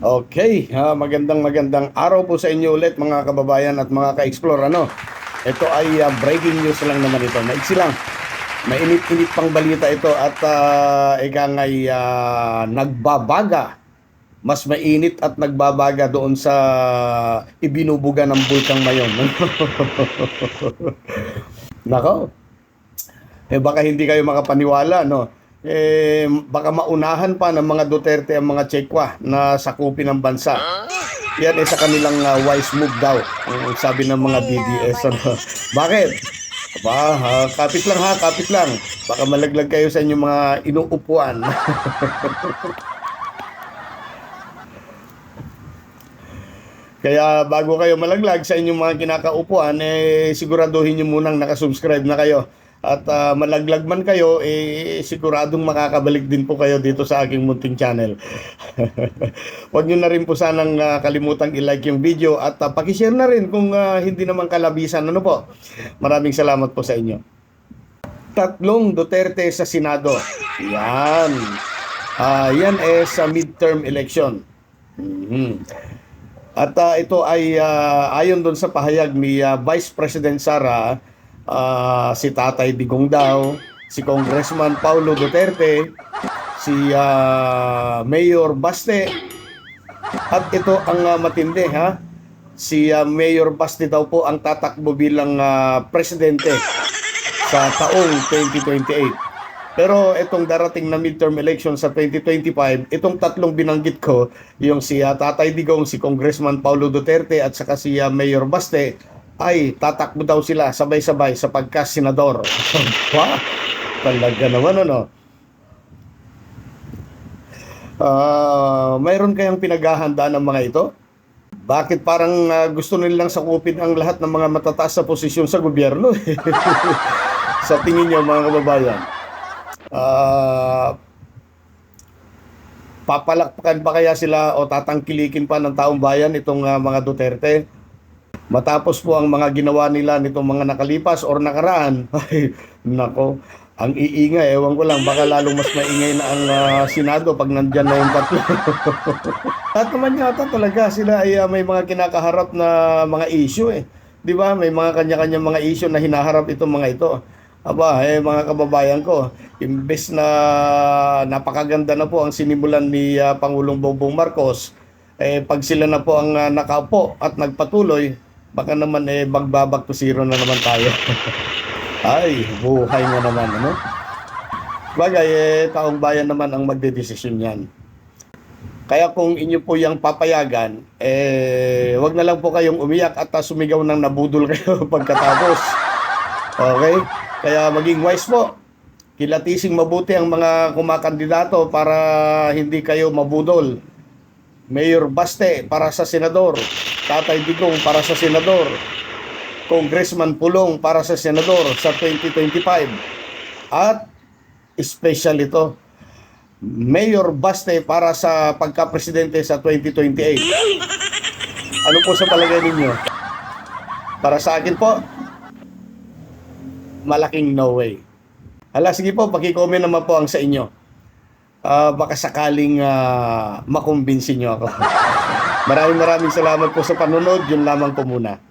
Okay, ah, magandang magandang araw po sa inyo ulit mga kababayan at mga ka-explore. Ano? Ito ay ah, breaking news lang naman ito. Maiksi lang. Mainit-init pang balita ito at uh, ika nga'y ah, nagbabaga. Mas mainit at nagbabaga doon sa ibinubuga ng Bulkang Mayon. Nako. Eh baka hindi kayo makapaniwala, no? Eh baka maunahan pa ng mga Duterte ang mga Chekwa na sakupin ng bansa. Yan eh sa kanilang ah, wise move daw. Ang sabi ng mga DDS. Ano? Bakit? Aba, ha, kapit lang ha, kapit lang. Baka malaglag kayo sa inyong mga inuupuan. Kaya bago kayo malaglag sa inyong mga kinakaupuan, eh, siguraduhin nyo munang nakasubscribe na kayo. At ah, malaglag man kayo, eh, siguradong makakabalik din po kayo dito sa aking munting channel. Huwag nyo na rin po sanang ah, kalimutang i-like yung video at ah, pakishare na rin kung ah, hindi naman kalabisan. Ano po? Maraming salamat po sa inyo. Tatlong Duterte sa Senado. Yan. Ah, yan eh sa midterm election. Mhm. At ah, ito ay ah, ayon doon sa pahayag ni ah, Vice President Sara, ah, si Tatay Digong daw, si Congressman Paulo Duterte, si ah, Mayor Baste, at ito ang ah, matindi ha. Si ah, Mayor Baste daw po ang tatakbo bilang ah, presidente sa taong 2028. Pero itong darating na midterm election sa 2025, itong tatlong binanggit ko, yung si ah, Tatay Digong, si Congressman Paulo Duterte at saka si ah, Mayor Baste, ay tatakbo daw sila sabay-sabay sa pagka-senador. wow! Talaga naman ano. Ah, mayroon kayang pinaghahanda ng mga ito? Bakit parang ah, gusto nilang sakupin ang lahat ng mga matataas sa posisyon sa gobyerno? sa tingin niyo mga kababayan. Ah, papalakpakan pa kaya sila o tatangkilikin pa ng taong bayan itong ah, mga Duterte? Matapos po ang mga ginawa nila nitong mga nakalipas or nakaraan, ay nako, ang iingay, ewan ko lang, baka lalong mas maingay na ang ah, Senado pag nandyan na yung tatlo. At naman yata talaga sila ay ah, may mga kinakaharap na mga issue eh. 'Di ba? May mga kanya-kanyang mga issue na hinaharap itong mga ito. Aba, eh mga kababayan ko, imbes na napakaganda na po ang sinimulan ni ah, Pangulong Bongbong Marcos, eh pag sila na po ang ah, nakaupo at nagpatuloy, baka naman eh magbabak to zero na naman tayo. Ay, buhay nga naman, ano? Bagay, eh, taong bayan naman ang magdedesisyon yan. Kaya kung inyo po yung papayagan, eh, wag na lang po kayong umiyak at ah, sumigaw ng nabudol kayo pagkatapos. Okay? Kaya maging wise po. Kilatising mabuti ang mga kumakandidato para hindi kayo mabudol. Mayor Baste para sa senador. Tatay Digong para sa senador. Congressman Pulong para sa senador sa 2025. At special ito, Mayor Baste para sa pagka-presidente sa 2028. Ano po sa palagay ninyo? Para sa akin po, malaking no way. Hala, sige po, paki-comment naman po ang sa inyo. Ah, baka sakaling ah, makumbinsin nyo ako. maraming maraming salamat po sa panonood. Yun lamang po muna.